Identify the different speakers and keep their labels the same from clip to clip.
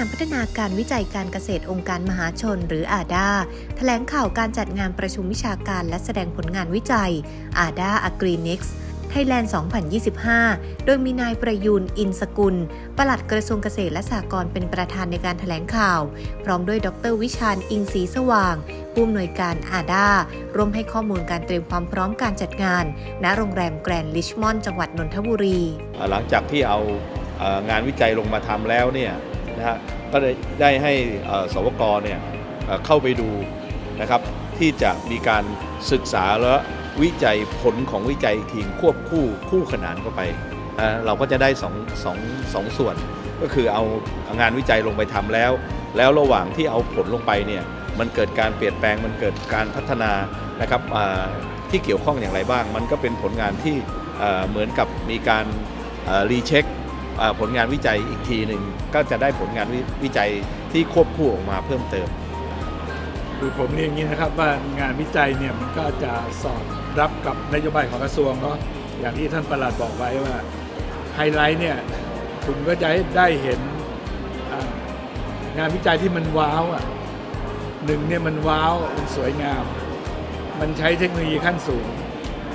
Speaker 1: านพัฒนาการวิจัยการเกษตรองค์การมหาชนหรืออาดาแถลงข่าวการจัดงานประชุมวิชาการและแสดงผลงานวิจัยอาดาอักรีนิกส์ไทยแลนด์ 2025 โดยมีนายประยูน อินสกุล ปลัดกระทรวงเกษตรและสหกรณ์เป็นประธานในการแถลงข่าว พร้อมด้วยดรวิชาญ อิงศรีสว่าง ผู้อำนวยการอาดาร่วมให้ข้อมูลการเตรียมความพร้อมการจัดงาน ณ โรงแรมแกรนด์ลิชมอนด์จังหวัดนนทบุรี
Speaker 2: หลังจากที่เอางานวิจัยลงมาทำแล้วเนี่ย นะฮะก็ได้ให้สวกเนี่ยเข้าไปดูนะครับที่จะมีการศึกษาและวิจัยผลของวิจัยอีกทีควบคู่คู่ขนานเข้าไป เราก็จะได้สองสองสองส่วน ก็คือเอางานวิจัยลงไปทำแล้ว แล้วระหว่างที่เอาผลลงไปเนี่ยมันเกิดการเปลี่ยนแปลงมันเกิดการพัฒนานะครับที่เกี่ยวข้องอย่างไรบ้าง มันก็เป็นผลงานที่เหมือนกับมีการรีเช็ค ผลงานวิจัยอีกทีหนึ่งก็จะได้ผลงานวิจัยที่ควบคู่ออกมาเพิ่มเติม
Speaker 3: คือผมเรียนอย่างนี้นะครับว่างานวิจัยเนี่ยมันก็จะสอดรับกับนโยบายของกระทรวงเนาะอย่างที่ท่านประหลัดบอกไว้ว่าไฮไลท์เนี่ยคุณก็จะได้เห็นงานวิจัยที่มันว้าวอะหนึ่งเนี่ยมันว้าวมันสวยงาม มันใช้เทคโนโลยีขั้นสูง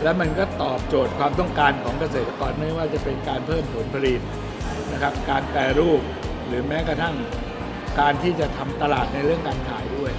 Speaker 3: และมันก็ตอบโจทย์ความต้องการของเกษตรกรไม่ว่าจะเป็นการเพิ่มผลผลิตนะครับ การแปรรูปหรือแม้กระทั่งการที่จะทำตลาดในเรื่องการขายด้วย